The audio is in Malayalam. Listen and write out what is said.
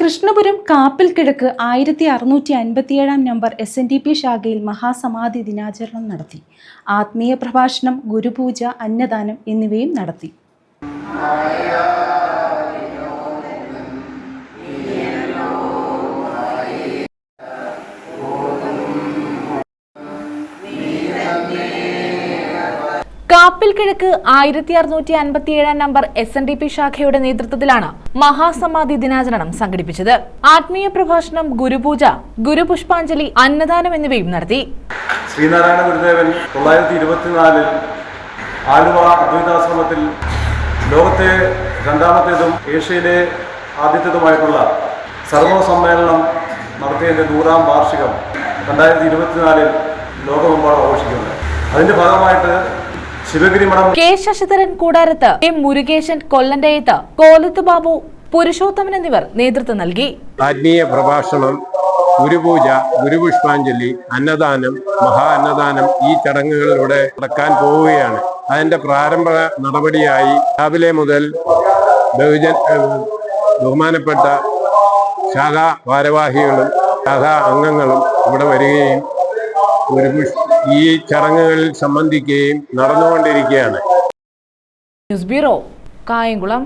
കൃഷ്ണപുരം കാപ്പിൽ കിഴക്ക് ആയിരത്തി അറുന്നൂറ്റി അൻപത്തിയേഴാം number S N D P ശാഖയിൽ മഹാസമാധി ദിനാചരണം നടത്തി. ആത്മീയ പ്രഭാഷണം ഗുരുപൂജ അന്നദാനം എന്നിവയും നടത്തി. കാപ്പിൽ കിഴക്ക് ആയിരത്തി അറുന്നൂറ്റി അൻപത്തി ഏഴാം number S N D P ശാഖയുടെ നേതൃത്വത്തിലാണ് മഹാസമാധി ദിനാചരണം സംഘടിപ്പിച്ചത്. ആത്മീയ പ്രഭാഷണം ഗുരുപൂജ ഗുരുപുഷ്പാഞ്ജലി അന്നദാനം എന്നിവയും നടത്തി. ശ്രീനാരായണ ഗുരുദേവൻ തൊള്ളായിരത്തി ഇരുപത്തിനാലിൽ ആലുവ അദ്വൈതാശ്രമത്തിൽ ലോകത്തെ രണ്ടാമത്തേതും ഏഷ്യയിലെ ആദ്യത്തേതുമായിട്ടുള്ള സർവ സമ്മേളനം നടത്തിയതിന്റെ നൂറാം വാർഷികം രണ്ടായിരത്തി ഇരുപത്തിനാലിൽ ലോകമെമ്പാടും ആഘോഷിക്കുന്നത് അതിന്റെ ഭാഗമായിട്ട് കെ ശശിധരൻ കൂടാരത്ത് എം മുരുകേശൻ കൊല്ലന്റയത്ത് കോലത്ത് ബാബു പുരുഷോത്തമൻ എന്നിവർ നേതൃത്വം നൽകി. ആത്മീയ പ്രഭാഷണം ഗുരുപൂജ ഗുരുപുഷ്പാഞ്ജലി അന്നദാനം മഹാ അന്നദാനം ഈ ചടങ്ങുകളിലൂടെ നടക്കാൻ പോവുകയാണ്. അതിന്റെ പ്രാരംഭ നടപടിയായി രാവിലെ മുതൽ ബഹുജൻ ബഹുമാനപ്പെട്ട ശാഖാ ഭാരവാഹികളും ശാഖാ അംഗങ്ങളും ഇവിടെ വരികയും ഗുരുപുഷ് ഈ ചടങ്ങുകളിൽ സംബന്ധിക്കുകയും നടന്നുകൊണ്ടിരിക്കുകയാണ്. News bureau Kayamkulam.